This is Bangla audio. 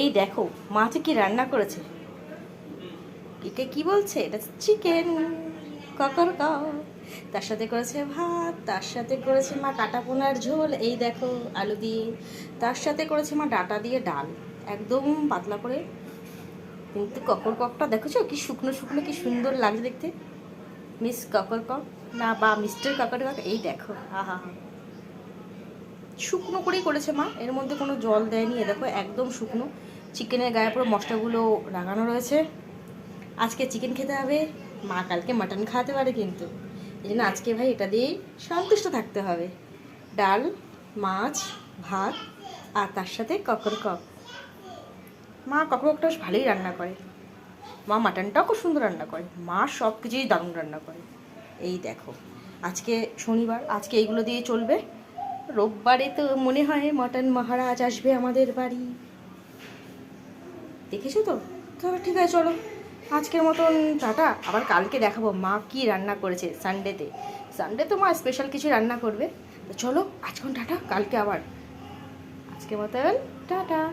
এই দেখো মাছে কি রান্না করেছে? এটা কি বলছে? এটা চিকেন ককর তার সাথে করেছে ভাত, তার সাথে করেছে মা কাটা পোনার ঝোল, এই দেখো আলু দিয়ে। তার সাথে করেছে মা ডাটা দিয়ে ডাল। একদম পাতলা করে। কিন্তু ককর ককটা দেখেছ? কি শুকনো শুকনো, কি সুন্দর লাগছে দেখতে। মিস ককর কক না, বা, মিস্টার ককর কক এই দেখো হা হা হা শুকনো করেই করেছে মা। এর মধ্যে কোনো জল দেয়নি। এ দেখো, একদম শুকনো। চিকেনের গায়ে পুরো মশলাগুলো লাগানো রয়েছে। আজকে চিকেন খেতে হবে। মা কালকে মাটন খাওয়াতে পারে কিন্তু। এই জন্য আজকে ভাই এটা দিয়েই সন্তুষ্ট থাকতে হবে। ডাল, মাছ, ভাত আর তার সাথে ককর কক মা একটা বেশ ভালোই রান্না করে। মা মাটনটাও খুব সুন্দর রান্না করে। মা সব কিছুই দারুণ রান্না করে। এই দেখো, আজকে শনিবার। আজকে এইগুলো দিয়ে চলবে। রোববারে তো মনে হয় মটন মহারাজ আসবে আমাদের বাড়ি। দেখেছ তো? তবে ঠিক আছে, চলো। আজকের মতন টাটা। আবার কালকে দেখাবো মা কি রান্না করেছে সানডেতে সানডে তো মা স্পেশাল কিছু রান্না করবে। তো চলো আজকে টাটা, কালকে আবার। আজকের মতন টাটা।